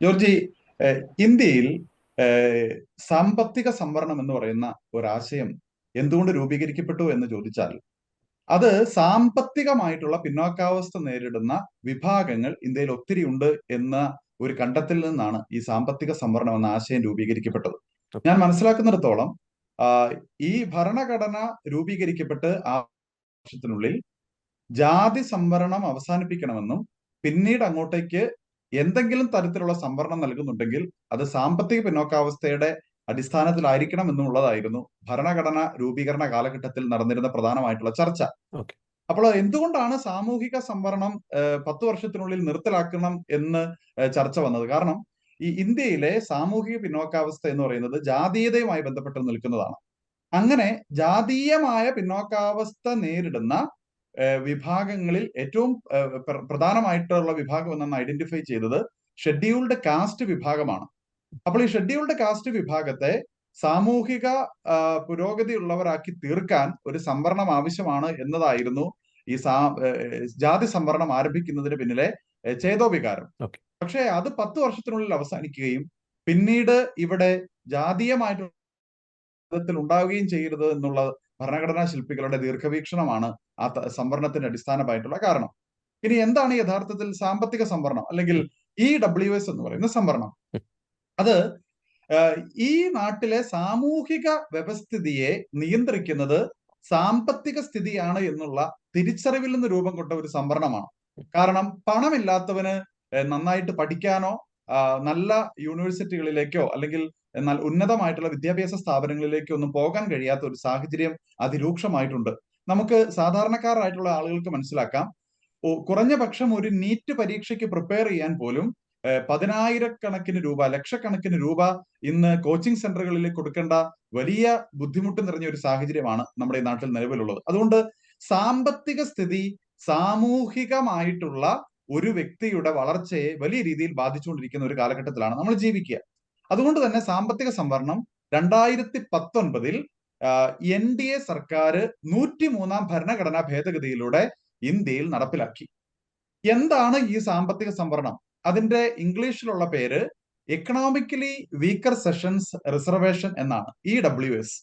Georgy ഇന്ത്യയിൽ സാമ്പത്തിക സംവരണം എന്ന് പറയുന്ന ഒരാശയം എന്തുകൊണ്ട് രൂപീകരിക്കപ്പെട്ടു എന്ന് ചോദിച്ചാൽ അത് സാമ്പത്തികമായിട്ടുള്ള പിന്നോക്കാവസ്ഥ നേരിടുന്ന വിഭാഗങ്ങൾ ഇന്ത്യയിൽ ഒത്തിരി ഉണ്ട് എന്ന ഒരു കണ്ടെത്തിൽ നിന്നാണ് ഈ സാമ്പത്തിക സംവരണം എന്ന ആശയം രൂപീകരിക്കപ്പെട്ടത്. ഞാൻ മനസ്സിലാക്കുന്നിടത്തോളം ഈ ഭരണഘടന രൂപീകരിക്കപ്പെട്ട് ആ വർഷത്തിനുള്ളിൽ ജാതി സംവരണം അവസാനിപ്പിക്കണമെന്നും പിന്നീട് അങ്ങോട്ടേക്ക് എന്തെങ്കിലും തരത്തിലുള്ള സംവരണം നൽകുന്നുണ്ടെങ്കിൽ അത് സാമ്പത്തിക പിന്നോക്കാവസ്ഥയുടെ അടിസ്ഥാനത്തിലായിരിക്കണം എന്നുള്ളതായിരുന്നു ഭരണഘടന രൂപീകരണ കാലഘട്ടത്തിൽ നടന്നിരുന്ന പ്രധാനമായിട്ടുള്ള ചർച്ച. അപ്പോൾ എന്തുകൊണ്ടാണ് സാമൂഹിക സംവരണം പത്ത് വർഷത്തിനുള്ളിൽ നിർത്തലാക്കണം എന്ന് ചർച്ച വന്നത്? കാരണം ഈ ഇന്ത്യയിലെ സാമൂഹിക പിന്നോക്കാവസ്ഥ എന്ന് പറയുന്നത് ജാതീയതയുമായി ബന്ധപ്പെട്ട് നിൽക്കുന്നതാണ്. അങ്ങനെ ജാതീയമായ പിന്നോക്കാവസ്ഥ നേരിടുന്ന വിഭാഗങ്ങളിൽ ഏറ്റവും പ്രധാനമായിട്ടുള്ള വിഭാഗം എന്നാണ് ഐഡന്റിഫൈ ചെയ്തത്. ഷെഡ്യൂൾഡ് കാസ്റ്റ് വിഭാഗമാണ്. അപ്പോൾ ഈ ഷെഡ്യൂൾഡ് കാസ്റ്റ് വിഭാഗത്തെ സാമൂഹിക പുരോഗതി ഉള്ളവരാക്കി തീർക്കാൻ ഒരു സംവരണം ആവശ്യമാണ് എന്നതായിരുന്നു ഈ സാ ജാതി സംവരണം ആരംഭിക്കുന്നതിന് പിന്നിലെ ചേതോ ചേതോവികാരം. പക്ഷേ അത് പത്ത് വർഷത്തിനുള്ളിൽ അവസാനിക്കുകയും പിന്നീട് ഇവിടെ ജാതീയമായിട്ടുള്ള ഉണ്ടാവുകയും ചെയ്യരുത് എന്നുള്ള ഭരണഘടനാ ശില്പികളുടെ ദീർഘവീക്ഷണമാണ് ആ സംവരണത്തിന്റെ അടിസ്ഥാനമായിട്ടുള്ള കാരണം. ഇനി എന്താണ് യഥാർത്ഥത്തിൽ സാമ്പത്തിക സംവരണം? അല്ലെങ്കിൽ ഇ ഡബ്ല്യു എസ് എന്ന് പറയുന്ന സംവരണം. അത് ഈ നാട്ടിലെ സാമൂഹിക വ്യവസ്ഥിതിയെ നിയന്ത്രിക്കുന്നത് സാമ്പത്തിക സ്ഥിതിയാണ് എന്നുള്ള തിരിച്ചറിവിൽ നിന്ന് രൂപം കൊണ്ട ഒരു സംവരണമാണ്. കാരണം പണമില്ലാത്തവന് നന്നായിട്ട് പഠിക്കാനോ നല്ല യൂണിവേഴ്സിറ്റികളിലേക്കോ അല്ലെങ്കിൽ എന്നാൽ ഉന്നതമായിട്ടുള്ള വിദ്യാഭ്യാസ സ്ഥാപനങ്ങളിലേക്കോ ഒന്നും പോകാൻ കഴിയാത്ത ഒരു സാഹചര്യം അതിരൂക്ഷമായിട്ടുണ്ട്. നമുക്ക് സാധാരണക്കാരായിട്ടുള്ള ആളുകൾക്ക് മനസ്സിലാക്കാം. കുറഞ്ഞ പക്ഷം ഒരു നീറ്റ് പരീക്ഷയ്ക്ക് പ്രിപ്പയർ ചെയ്യാൻ പോലും പതിനായിരക്കണക്കിന് രൂപ ലക്ഷക്കണക്കിന് രൂപ ഇന്ന് കോച്ചിങ് സെന്ററുകളിൽ കൊടുക്കേണ്ട വലിയ ബുദ്ധിമുട്ട് നിറഞ്ഞ ഒരു സാഹചര്യമാണ് നമ്മുടെ നാട്ടിൽ നിലവിലുള്ളത്. അതുകൊണ്ട് സാമ്പത്തിക സ്ഥിതി സാമൂഹികമായിട്ടുള്ള ഒരു വ്യക്തിയുടെ വളർച്ചയെ വലിയ രീതിയിൽ ബാധിച്ചുകൊണ്ടിരിക്കുന്ന ഒരു കാലഘട്ടത്തിലാണ് നമ്മൾ ജീവിക്കുക. അതുകൊണ്ട് തന്നെ സാമ്പത്തിക സംവരണം രണ്ടായിരത്തി പത്തൊൻപതിൽ എൻ ഡി എ സർക്കാർ നൂറ്റിമൂന്നാം ഭരണഘടനാ ഭേദഗതിയിലൂടെ ഇന്ത്യയിൽ നടപ്പിലാക്കി. എന്താണ് ഈ സാമ്പത്തിക സംവരണം? അതിന്റെ ഇംഗ്ലീഷിലുള്ള പേര് എക്കണോമിക്കലി വീക്കർ സെഷൻസ് റിസർവേഷൻ എന്നാണ് E W S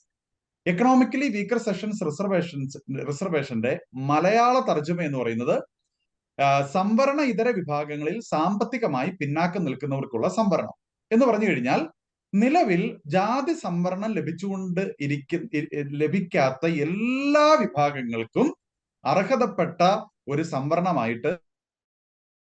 economically weaker sections reservations റിസർവേഷന്റെ Malayala തർജമ എന്ന് പറയുന്നത് സംവരണ ഇതര വിഭാഗങ്ങളിൽ സാമ്പത്തികമായി പിന്നാക്കം നിൽക്കുന്നവർക്കുള്ള സംവരണം എന്ന് പറഞ്ഞു കഴിഞ്ഞാൽ നിലവിൽ ജാതി സംവരണം ലഭിച്ചുകൊണ്ട് ഇരിക്ക ലഭിക്കാത്ത എല്ലാ വിഭാഗങ്ങൾക്കും അർഹതപ്പെട്ട ഒരു സംവരണമായിട്ട്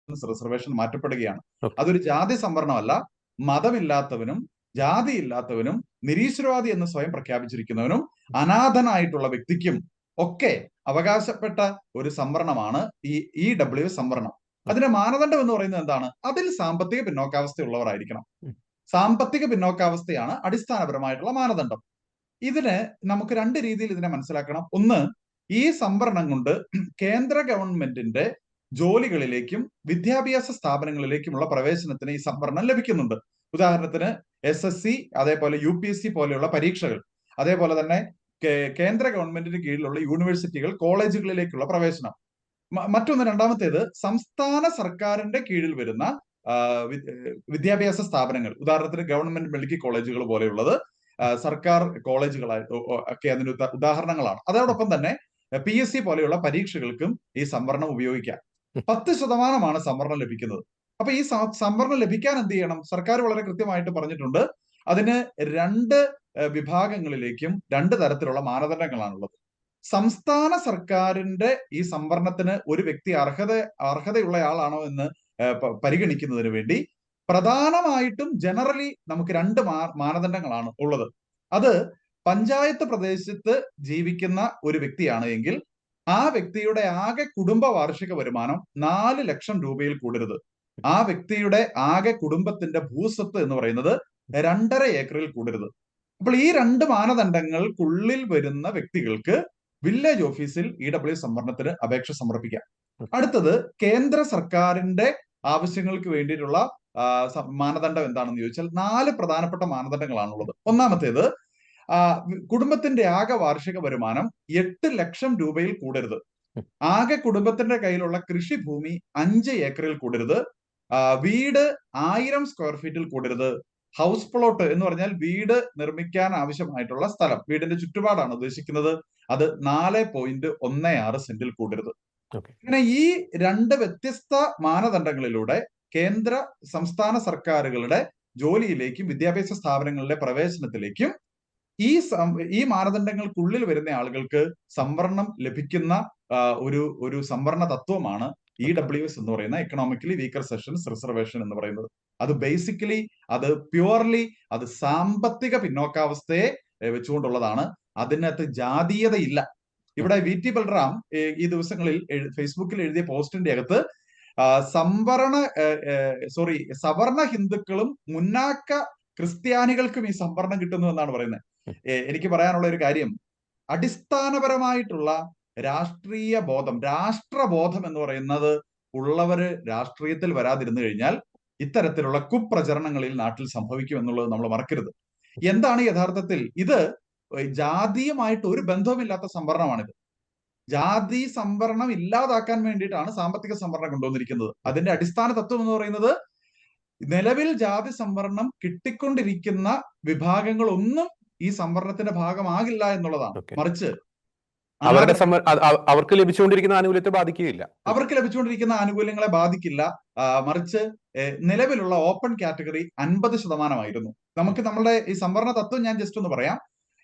റിസർവേഷൻ മാറ്റപ്പെടുകയാണ്. അതൊരു ജാതി സംവരണമല്ല മതമില്ലാത്തവനും ജാതി ഇല്ലാത്തവനും നിരീശ്വരവാദി എന്ന് സ്വയം പ്രഖ്യാപിച്ചിരിക്കുന്നവനും അനാഥനായിട്ടുള്ള വ്യക്തിക്കും ഒക്കെ അവകാശപ്പെട്ട ഒരു സംവരണമാണ് ഈ ഇ ഡബ്ല്യു സംവരണം. അതിന്റെ മാനദണ്ഡം എന്ന് പറയുന്നത് എന്താണ്? അതിൽ സാമ്പത്തിക പിന്നോക്കാവസ്ഥയുള്ളവരായിരിക്കണം. സാമ്പത്തിക പിന്നോക്കാവസ്ഥയാണ് അടിസ്ഥാനപരമായിട്ടുള്ള മാനദണ്ഡം. ഇതിന് നമുക്ക് രണ്ട് രീതിയിൽ ഇതിനെ മനസ്സിലാക്കണം. ഒന്ന് ഈ സംവരണം കൊണ്ട് കേന്ദ്ര ഗവൺമെന്റിന്റെ ജോലികളിലേക്കും വിദ്യാഭ്യാസ സ്ഥാപനങ്ങളിലേക്കുമുള്ള പ്രവേശനത്തിന് ഈ സംവരണം ലഭിക്കുന്നുണ്ട്. ഉദാഹരണത്തിന് എസ് എസ് സി അതേപോലെ യു പി എസ് സി പോലെയുള്ള പരീക്ഷകൾ അതേപോലെ തന്നെ കേന്ദ്ര ഗവൺമെന്റിന് കീഴിലുള്ള യൂണിവേഴ്സിറ്റികൾ കോളേജുകളിലേക്കുള്ള പ്രവേശനം. മറ്റൊന്ന് രണ്ടാമത്തേത് സംസ്ഥാന സർക്കാരിന്റെ കീഴിൽ വരുന്ന വിദ്യാഭ്യാസ സ്ഥാപനങ്ങൾ. ഉദാഹരണത്തിന് ഗവൺമെന്റ് മെഡിക്കൽ കോളേജുകൾ പോലെയുള്ളത് സർക്കാർ കോളേജുകളായി ഒക്കെ അതിന് ഉദാഹരണങ്ങളാണ്. അതോടൊപ്പം തന്നെ പി എസ് സി പോലെയുള്ള പരീക്ഷകൾക്കും ഈ സംവരണം ഉപയോഗിക്കാം. പത്ത് ശതമാനമാണ് സംവരണം ലഭിക്കുന്നത്. അപ്പൊ ഈ സംവരണം ലഭിക്കാൻ എന്ത് ചെയ്യണം? സർക്കാർ വളരെ കൃത്യമായിട്ട് പറഞ്ഞിട്ടുണ്ട് അതിന് രണ്ട് വിഭാഗങ്ങളിലേക്കും രണ്ട് തരത്തിലുള്ള മാനദണ്ഡങ്ങളാണുള്ളത്. സംസ്ഥാന സർക്കാരിന്റെ ഈ സംവരണത്തിന് ഒരു വ്യക്തി അർഹത അർഹതയുള്ളയാളാണോ എന്ന് ഏഹ്, പ- പരിഗണിക്കുന്നതിന് വേണ്ടി പ്രധാനമായിട്ടും ജനറലി നമുക്ക് രണ്ട് മാനദണ്ഡങ്ങളാണ് ഉള്ളത്. അത് പഞ്ചായത്ത് പ്രദേശത്ത് ജീവിക്കുന്ന ഒരു വ്യക്തിയാണ് എങ്കിൽ ആ വ്യക്തിയുടെ ആകെ കുടുംബ വാർഷിക വരുമാനം നാല് ലക്ഷം രൂപയിൽ കൂടരുത്. ആ വ്യക്തിയുടെ ആകെ കുടുംബത്തിന്റെ ഭൂസ്വത്ത് എന്ന് പറയുന്നത് രണ്ടര ഏക്കറിൽ കൂടരുത്. അപ്പോൾ ഈ രണ്ട് മാനദണ്ഡങ്ങൾക്കുള്ളിൽ വരുന്ന വ്യക്തികൾക്ക് വില്ലേജ് ഓഫീസിൽ ഇ ഡബ്ല്യു സംവരണത്തിന് അപേക്ഷ സമർപ്പിക്കാം. അടുത്തത് കേന്ദ്ര സർക്കാരിന്റെ ആവശ്യങ്ങൾക്ക് വേണ്ടിയിട്ടുള്ള മാനദണ്ഡം എന്താണെന്ന് ചോദിച്ചാൽ നാല് പ്രധാനപ്പെട്ട മാനദണ്ഡങ്ങളാണുള്ളത്. ഒന്നാമത്തേത് കുടുംബത്തിന്റെ ആകെ വാർഷിക വരുമാനം എട്ട് ലക്ഷം രൂപയിൽ കൂടരുത്. ആകെ കുടുംബത്തിന്റെ കയ്യിലുള്ള കൃഷിഭൂമി അഞ്ച് ഏക്കറിൽ കൂടരുത്. വീട് ആയിരം സ്ക്വയർ ഫീറ്റിൽ കൂടരുത്. ഹൗസ് പ്ലോട്ട് എന്ന് പറഞ്ഞാൽ വീട് നിർമ്മിക്കാൻ ആവശ്യമായിട്ടുള്ള സ്ഥലം. വീടിന്റെ ചുറ്റുപാടാണ് ഉദ്ദേശിക്കുന്നത്. അത് നാല് പോയിന്റ് ഒന്ന് ആറ് സെന്റിൽ കൂടരുത്. ഇങ്ങനെ ഈ രണ്ട് വ്യത്യസ്ത മാനദണ്ഡങ്ങളിലൂടെ കേന്ദ്ര സംസ്ഥാന സർക്കാരുകളുടെ ജോലിയിലേക്കും വിദ്യാഭ്യാസ സ്ഥാപനങ്ങളിലെ പ്രവേശനത്തിലേക്കും ഈ ഈ മാനദണ്ഡങ്ങൾക്കുള്ളിൽ വരുന്ന ആളുകൾക്ക് സംവരണം ലഭിക്കുന്ന ഒരു ഒരു സംവരണ തത്വമാണ് ഇ ഡബ്ല്യു എസ് എന്ന് പറയുന്ന എക്കണോമിക്കലി വീക്കർ സെഷൻസ് റിസർവേഷൻ എന്ന് പറയുന്നത്. അത് ബേസിക്കലി അത് പ്യുവർലി അത് സാമ്പത്തിക പിന്നോക്കാവസ്ഥയെ വെച്ചുകൊണ്ടുള്ളതാണ്. അതിനകത്ത് ജാതീയതയില്ല. ഇവിടെ വി ടി ബൽറാം ഈ ദിവസങ്ങളിൽ ഫേസ്ബുക്കിൽ എഴുതിയ പോസ്റ്റിന്റെ അകത്ത് സംവരണ സോറി സവർണ ഹിന്ദുക്കളും മുന്നാക്ക ക്രിസ്ത്യാനികൾക്കും ഈ സംവരണം കിട്ടുന്നു എന്നാണ് പറയുന്നത്. എനിക്ക് പറയാനുള്ള ഒരു കാര്യം. അടിസ്ഥാനപരമായിട്ടുള്ള രാഷ്ട്രീയ ബോധം രാഷ്ട്രബോധം എന്ന് പറയുന്നത് ഉള്ളവര് രാഷ്ട്രീയത്തിൽ വരാതിരുന്നു കഴിഞ്ഞാൽ ഇത്തരത്തിലുള്ള കുപ്രചരണങ്ങളിൽ നാട്ടിൽ സംഭവിക്കും എന്നുള്ളത് നമ്മൾ മറക്കരുത്. എന്താണ് യഥാർത്ഥത്തിൽ? ഇത് ജാതീയമായിട്ട് ഒരു ബന്ധവുമില്ലാത്ത സംവരണമാണിത്. ജാതി സംവരണം ഇല്ലാതാക്കാൻ വേണ്ടിയിട്ടാണ് സാമ്പത്തിക സംവരണം കൊണ്ടുവന്നിരിക്കുന്നത്. അതിന്റെ അടിസ്ഥാന തത്വം എന്ന് പറയുന്നത് നിലവിൽ ജാതി സംവരണം കിട്ടിക്കൊണ്ടിരിക്കുന്ന വിഭാഗങ്ങളൊന്നും ഈ സംവരണത്തിന്റെ ഭാഗമാകില്ല എന്നുള്ളതാണ്. മറിച്ച് അവരുടെ അവർക്ക് ലഭിച്ചുകൊണ്ടിരിക്കുന്ന ആനുകൂല്യത്തെ ബാധിക്കുകയില്ല. അവർക്ക് ലഭിച്ചുകൊണ്ടിരിക്കുന്ന ആനുകൂല്യങ്ങളെ ബാധിക്കില്ല. മറിച്ച് നിലവിലുള്ള ഓപ്പൺ കാറ്റഗറി അൻപത് ശതമാനമായിരുന്നു. നമുക്ക് നമ്മുടെ ഈ സംവരണ തത്വം ഞാൻ ജസ്റ്റ് ഒന്ന് പറയാം.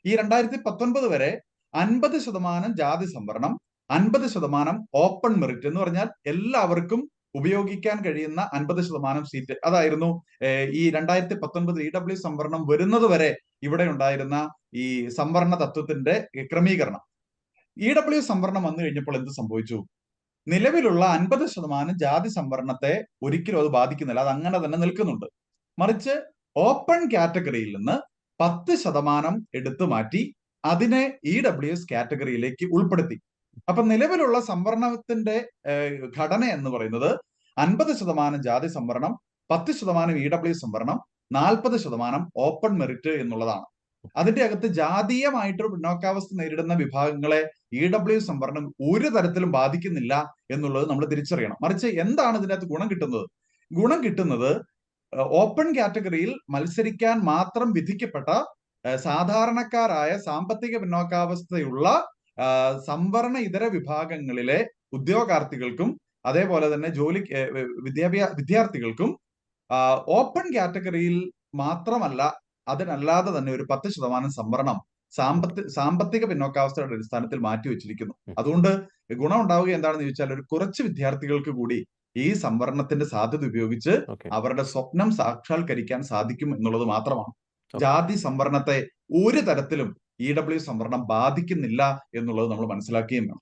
ഈ രണ്ടായിരത്തി പത്തൊൻപത് വരെ അൻപത് ശതമാനം ജാതി സംവരണം അൻപത് ശതമാനം ഓപ്പൺ മെറിറ്റ് എന്ന് പറഞ്ഞാൽ എല്ലാവർക്കും ഉപയോഗിക്കാൻ കഴിയുന്ന അൻപത് ശതമാനം സീറ്റ് അതായിരുന്നു ഈ രണ്ടായിരത്തി പത്തൊൻപത് ഇ ഡബ്ല്യു സംവരണം വരുന്നത് വരെ ഇവിടെ ഉണ്ടായിരുന്ന ഈ സംവരണ തത്വത്തിന്റെ ക്രമീകരണം. ഇ ഡബ്ല്യു സംവരണം വന്നു കഴിഞ്ഞപ്പോൾ എന്ത് സംഭവിച്ചു? നിലവിലുള്ള അൻപത് ശതമാനം ജാതി സംവരണത്തെ ഒരിക്കലും അത് ബാധിക്കുന്നില്ല. അത് അങ്ങനെ തന്നെ നിൽക്കുന്നുണ്ട്. മറിച്ച് ഓപ്പൺ കാറ്റഗറിയിൽ നിന്ന് പത്ത് ശതമാനം എടുത്തു മാറ്റി അതിനെ ഇ ഡബ്ല്യു എസ് കാറ്റഗറിയിലേക്ക് ഉൾപ്പെടുത്തി. അപ്പൊ നിലവിലുള്ള സംവരണത്തിന്റെ ഘടന എന്ന് പറയുന്നത് അൻപത് ശതമാനം ജാതി സംവരണം പത്ത് ശതമാനം ഇ ഡബ്ല്യു സംവരണം നാൽപ്പത് ശതമാനം ഓപ്പൺ മെറിറ്റ് എന്നുള്ളതാണ്. അതിന്റെ അകത്ത് ജാതീയമായിട്ടൊരു പിന്നോക്കാവസ്ഥ നേരിടുന്ന വിഭാഗങ്ങളെ ഇ ഡബ്ല്യു സംവരണം ഒരു തരത്തിലും ബാധിക്കുന്നില്ല എന്നുള്ളത് നമ്മൾ തിരിച്ചറിയണം. മറിച്ച് എന്താണ് ഇതിനകത്ത് ഗുണം കിട്ടുന്നത്? ഗുണം കിട്ടുന്നത് ഓപ്പൺ കാറ്റഗറിയിൽ മത്സരിക്കാൻ മാത്രം വിധിക്കപ്പെട്ട സാധാരണക്കാരായ സാമ്പത്തിക പിന്നോക്കാവസ്ഥയുള്ള സംവരണ ഇതര വിഭാഗങ്ങളിലെ ഉദ്യോഗാർത്ഥികൾക്കും അതേപോലെ തന്നെ ജോലി വിദ്യാഭ്യാസ വിദ്യാർത്ഥികൾക്കും ഓപ്പൺ കാറ്റഗറിയിൽ മാത്രമല്ല അതിനല്ലാതെ തന്നെ ഒരു പത്ത് ശതമാനം സംവരണം സാമ്പത്തി സാമ്പത്തിക പിന്നോക്കാവസ്ഥയുടെ അടിസ്ഥാനത്തിൽ മാറ്റിവെച്ചിരിക്കുന്നു. അതുകൊണ്ട് ഗുണം ഉണ്ടാവുക എന്താണെന്ന് ചോദിച്ചാൽ ഒരു കുറച്ച് വിദ്യാർത്ഥികൾക്ക് കൂടി ഈ സംവരണത്തിന്റെ സാധ്യത ഉപയോഗിച്ച് അവരുടെ സ്വപ്നം സാക്ഷാത്കരിക്കാൻ സാധിക്കും എന്നുള്ളത് മാത്രമാണ്. ജാതി സംവരണത്തെ ഒരു തരത്തിലും ഇ ഡബ്ല്യു സംവരണം ബാധിക്കുന്നില്ല എന്നുള്ളത് നമ്മൾ മനസ്സിലാക്കുകയും വേണം.